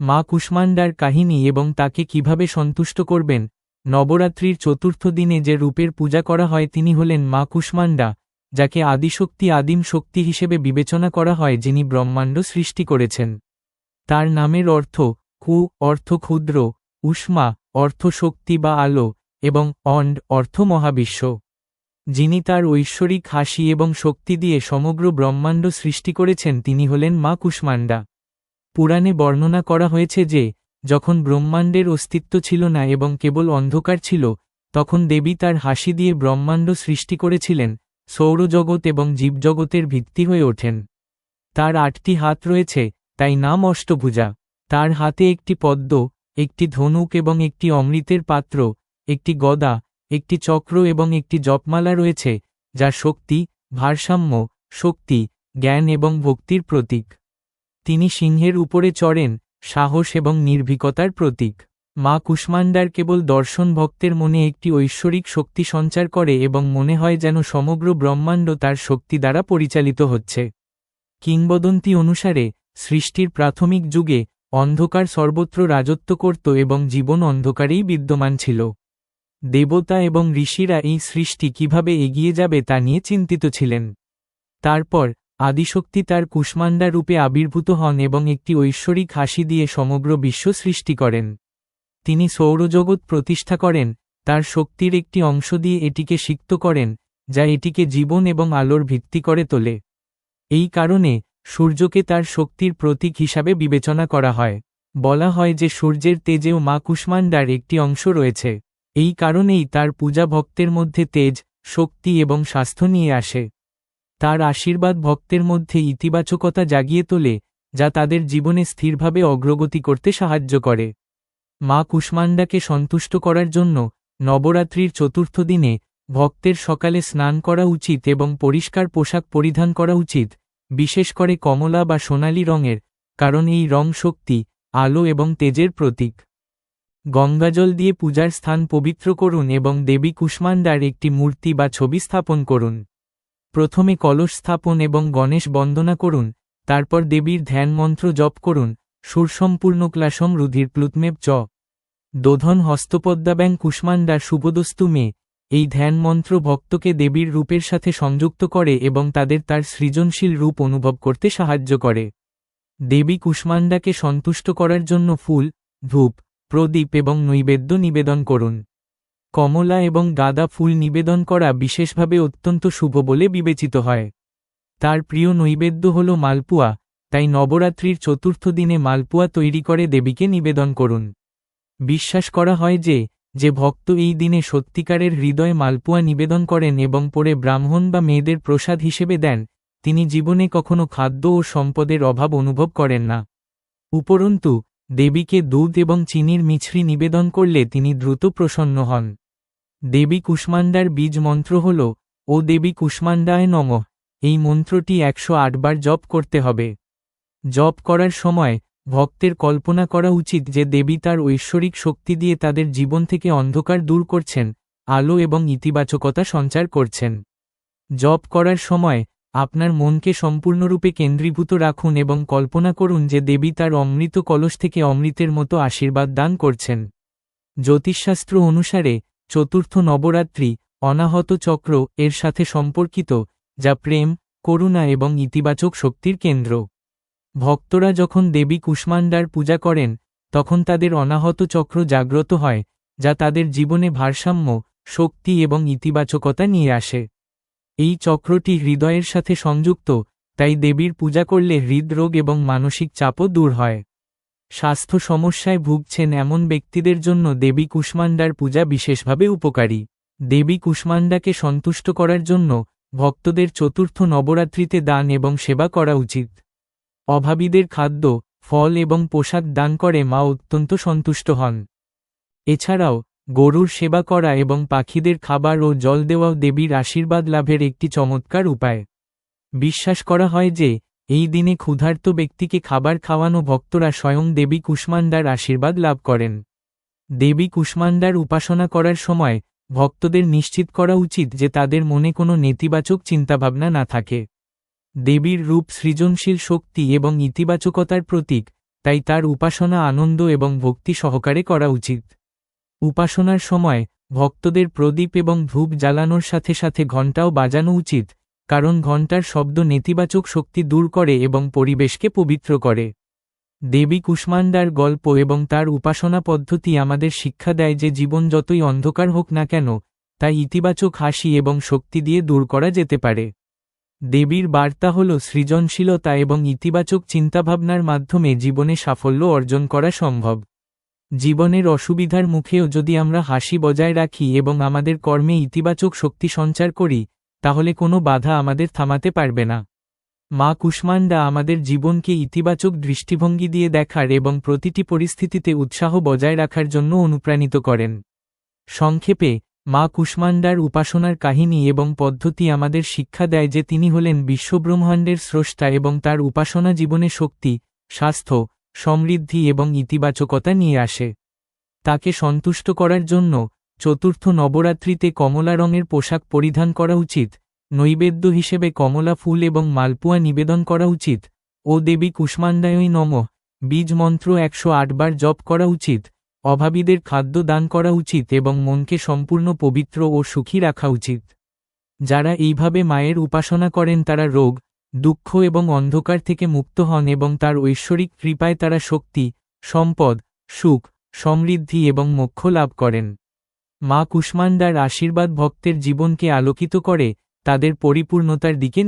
মা কুষ্মান্ডার কাহিনী এবং তাকে কীভাবে সন্তুষ্ট করবেন, নবরাত্রির চতুর্থ দিনে যে রূপের পূজা করা হয় তিনি হলেন মা কুষ্মান্ডা, যাকে আদিশক্তি আদিম শক্তি হিসেবে বিবেচনা করা হয় যিনি ব্রহ্মাণ্ড সৃষ্টি করেছেন। তার নামের অর্থ কু, অর্থ ক্ষুদ্র, উষ্মা, অর্থ শক্তি বা আলো, এবং অন্ড, অর্থ মহাবিশ্ব। যিনি তার ঐশ্বরিক হাসি এবং শক্তি দিয়ে সমগ্র ব্রহ্মাণ্ড সৃষ্টি করেছেন তিনি হলেন মা কুষ্মান্ডা। পুরাণে বর্ণনা করা হয়েছে যে, যখন ব্রহ্মাণ্ডের অস্তিত্ব ছিল না এবং কেবল অন্ধকার ছিল, তখন দেবী তার হাসি দিয়ে ব্রহ্মাণ্ড সৃষ্টি করেছিলেন, সৌরজগৎ এবং জীবজগতের ভিত্তি হয়ে ওঠেন। তার আটটি হাত রয়েছে, তাই নাম অষ্টভুজা। তার হাতে একটি পদ্ম, একটি ধনুক এবং একটি অমৃতের পাত্র, একটি গদা, একটি চক্র এবং একটি জপমালা রয়েছে, যা শক্তি, ভারসাম্য, শক্তি, জ্ঞান এবং ভক্তির প্রতীক। তিনি সিংহের উপরে চড়েন, সাহস এবং নির্ভীকতার প্রতীক। মা কুষ্মান্ডার কেবল দর্শন ভক্তের মনে একটি ঐশ্বরিক শক্তি সঞ্চার করে এবং মনে হয় যেন সমগ্র ব্রহ্মাণ্ড তার শক্তি দ্বারা পরিচালিত হচ্ছে। কিংবদন্তি অনুসারে, সৃষ্টির প্রাথমিক যুগে অন্ধকার সর্বত্র রাজত্ব করত এবং জীবন অন্ধকারেই বিদ্যমান ছিল। দেবতা এবং ঋষিরা এই সৃষ্টি কীভাবে এগিয়ে যাবে তা নিয়ে চিন্তিত ছিলেন। তারপর আদিশক্তি তার কুষ্মান্ডা রূপে আবির্ভূত হন এবং একটি ঐশ্বরিক হাসি দিয়ে সমগ্র বিশ্ব সৃষ্টি করেন। তিনি সৌরজগৎ প্রতিষ্ঠা করেন, তার শক্তির একটি অংশ দিয়ে এটিকে সিক্ত করেন, যা এটিকে জীবন এবং আলোর ভিত্তি করে তোলে। এই কারণে, সূর্যকে তার শক্তির প্রতীক হিসাবে বিবেচনা করা হয়। বলা হয় যে সূর্যের তেজেও মা কুষ্মান্ডার একটি অংশ রয়েছে। এই কারণেই তার পূজা ভক্তের মধ্যে তেজ, শক্তি এবং স্বাস্থ্য নিয়ে আসে। তার আশীর্বাদ ভক্তের মধ্যে ইতিবাচকতা জাগিয়ে তোলে, যা তাদের জীবনে স্থিরভাবে অগ্রগতি করতে সাহায্য করে। মা কুষ্মান্ডাকে সন্তুষ্ট করার জন্য নবরাত্রির চতুর্থ দিনে ভক্তের সকালে স্নান করা উচিত এবং পরিষ্কার পোশাক পরিধান করা উচিত, বিশেষ করে কমলা বা সোনালি রঙের, কারণ এই রং শক্তি, আলো এবং তেজের প্রতীক। গঙ্গাজল দিয়ে পূজার স্থান পবিত্র করুন এবং দেবী কুষ্মান্ডার একটি মূর্তি বা ছবি স্থাপন করুন। প্রথমে কলস স্থাপন এবং গণেশ বন্দনা করুন, তারপর দেবীর ধ্যান মন্ত্র জপ করুন, সুরসম্পূর্ণ ক্লাসম রুধির প্লুতমেপ চ। দোধন হস্তপদ্মাব্যাং কুষ্মান্ডার শুভদস্তু মে। এই ধ্যান মন্ত্র ভক্তকে দেবীর রূপের সাথে সংযুক্ত করে এবং তাদের তার সৃজনশীল রূপ অনুভব করতে সাহায্য করে। দেবী কুষ্মান্ডাকে সন্তুষ্ট করার জন্য ফুল, ধূপ, প্রদীপ এবং নৈবেদ্য নিবেদন করুন। কমলা এবং গাঁদা ফুল নিবেদন করা বিশেষভাবে অত্যন্ত শুভ বলে বিবেচিত হয়। তার প্রিয় নৈবেদ্য হল মালপুয়া, তাই নবরাত্রির চতুর্থ দিনে মালপুয়া তৈরি করে দেবীকে নিবেদন করুন। বিশ্বাস করা হয় যে যে ভক্ত এই দিনে সত্যিকারের হৃদয় মালপুয়া নিবেদন করেন এবং পরে ব্রাহ্মণ বা মেয়েদের প্রসাদ হিসেবে দেন, তিনি জীবনে কখনো খাদ্য ও সম্পদের অভাব অনুভব করেন না। উপরন্তু, দেবীকে দুধ এবং চিনির মিছরি নিবেদন করলে তিনি দ্রুত প্রসন্ন হন। দেবী কুষ্মান্ডার বীজ মন্ত্র হল, ও দেবী কুষ্মান্ডায় নম। এই মন্ত্রটি একশো আটবার জপ করতে হবে। জপ করার সময় ভক্তের কল্পনা করা উচিত যে দেবী তার ঐশ্বরিক শক্তি দিয়ে তাদের জীবন থেকে অন্ধকার দূর করছেন, আলো এবং ইতিবাচকতা সঞ্চার করছেন। জপ করার সময় আপনার মনকে সম্পূর্ণরূপে কেন্দ্রীভূত রাখুন এবং কল্পনা করুন যে দেবী তার অমৃত কলস থেকে অমৃতের মতো আশীর্বাদ দান করছেন। জ্যোতিষশাস্ত্র অনুসারে চতুর্থ নবরাত্রি, অনাহত চক্র, এর সাথে সম্পর্কিত, যা প্রেম, করুণা এবং ইতিবাচক শক্তির কেন্দ্র। ভক্তরা যখন দেবী কুষ্মান্ডার পূজা করেন, তখন তাদের অনাহত চক্র জাগ্রত হয়, যা তাদের জীবনে ভারসাম্য, শক্তি এবং ইতিবাচকতা নিয়ে আসে। এই চক্রটি হৃদয়ের সাথে সংযুক্ত, তাই দেবীর পূজা করলে হৃদরোগ এবং মানসিক চাপও দূর হয়। স্বাস্থ্য সমস্যায় ভুগছেন এমন ব্যক্তিদের জন্য দেবী কুষ্মান্ডার পূজা বিশেষভাবে উপকারী। দেবী কুষ্মান্ডাকে সন্তুষ্ট করার জন্য ভক্তদের চতুর্থ নবরাত্রিতে দান এবং সেবা করা উচিত। অভাবীদের খাদ্য, ফল এবং পোশাক দান করে মা অত্যন্ত সন্তুষ্ট হন। এছাড়াও, গরুর সেবা করা এবং পাখিদের খাবার ও জল দেওয়াও দেবীর আশীর্বাদ লাভের একটি চমৎকার উপায়। বিশ্বাস করা হয় যে এই দিনে ক্ষুধার্ত ব্যক্তিকে খাবার খাওয়ানো ভক্তরা স্বয়ং দেবী কুষ্মান্ডার আশীর্বাদ লাভ করেন। দেবী কুষ্মান্ডার উপাসনা করার সময় ভক্তদের নিশ্চিত করা উচিত যে তাদের মনে কোনো নেতিবাচক চিন্তাভাবনা না থাকে। দেবীর রূপ সৃজনশীল শক্তি এবং ইতিবাচকতার প্রতীক, তাই তার উপাসনা আনন্দ এবং ভক্তি সহকারে করা উচিত। উপাসনার সময় ভক্তদের প্রদীপ এবং ধূপ জ্বালানোর সাথে সাথে ঘণ্টাও বাজানো উচিত কারণ ঘণ্টার শব্দ নেতিবাচক শক্তি দূর করে এবং পরিবেশকে পবিত্র করে। দেবী কুষ্মান্ডার গল্প এবং তার উপাসনা পদ্ধতি আমাদের শিক্ষা দেয় যে জীবন যতই অন্ধকার হোক না কেন, তা ইতিবাচক হাসি এবং শক্তি দিয়ে দূর করা যেতে পারে। দেবীর বার্তা হল সৃজনশীলতা এবং ইতিবাচক চিন্তাভাবনার মাধ্যমে জীবনে সাফল্য অর্জন করা সম্ভব। জীবনের অসুবিধার মুখেও যদি আমরা হাসি বজায় রাখি এবং আমাদের কর্মে ইতিবাচক শক্তি সঞ্চার করি তাহলে কোনো বাধা আমাদের থামাতে পারবে না। মা কুষ্মান্ডা আমাদের জীবনকে ইতিবাচক দৃষ্টিভঙ্গি দিয়ে দেখার এবং প্রতিটি পরিস্থিতিতে উৎসাহ বজায় রাখার জন্য অনুপ্রাণিত করেন। সংক্ষেপে, মা কুষ্মান্ডার উপাসনার কাহিনী এবং পদ্ধতি আমাদের শিক্ষা দেয় যে তিনি হলেন বিশ্বব্রহ্মাণ্ডের স্রষ্টা এবং তার উপাসনা জীবনে শক্তি, স্বাস্থ্য, সমৃদ্ধি এবং ইতিবাচকতা নিয়ে আসে। তাকে সন্তুষ্ট করার জন্য চতুর্থ নবরাত্রিতে কমলা রঙের পোশাক পরিধান করা উচিত, নৈবেদ্য হিসেবে কমলা ফুল এবং মালপুয়া নিবেদন করা উচিত, ও দেবী কুষ্মান্ডায়ই নম, বীজ মন্ত্র একশো বার জপ করা উচিত, অভাবীদের খাদ্য দান করা উচিত এবং মনকে সম্পূর্ণ পবিত্র ও সুখী রাখা উচিত। যারা এইভাবে মায়ের উপাসনা করেন তারা রোগ, দুঃখ এবং অন্ধকার থেকে মুক্ত হন এবং তার ঐশ্বরিক কৃপায় তারা শক্তি, সম্পদ, সুখ, সমৃদ্ধি এবং মোক্ষ লাভ করেন। মা কুষ্মান্ডার আশীর্বাদ ভক্তের জীবনকে আলোকিত করে তাদের পরিপূর্ণতার দিকে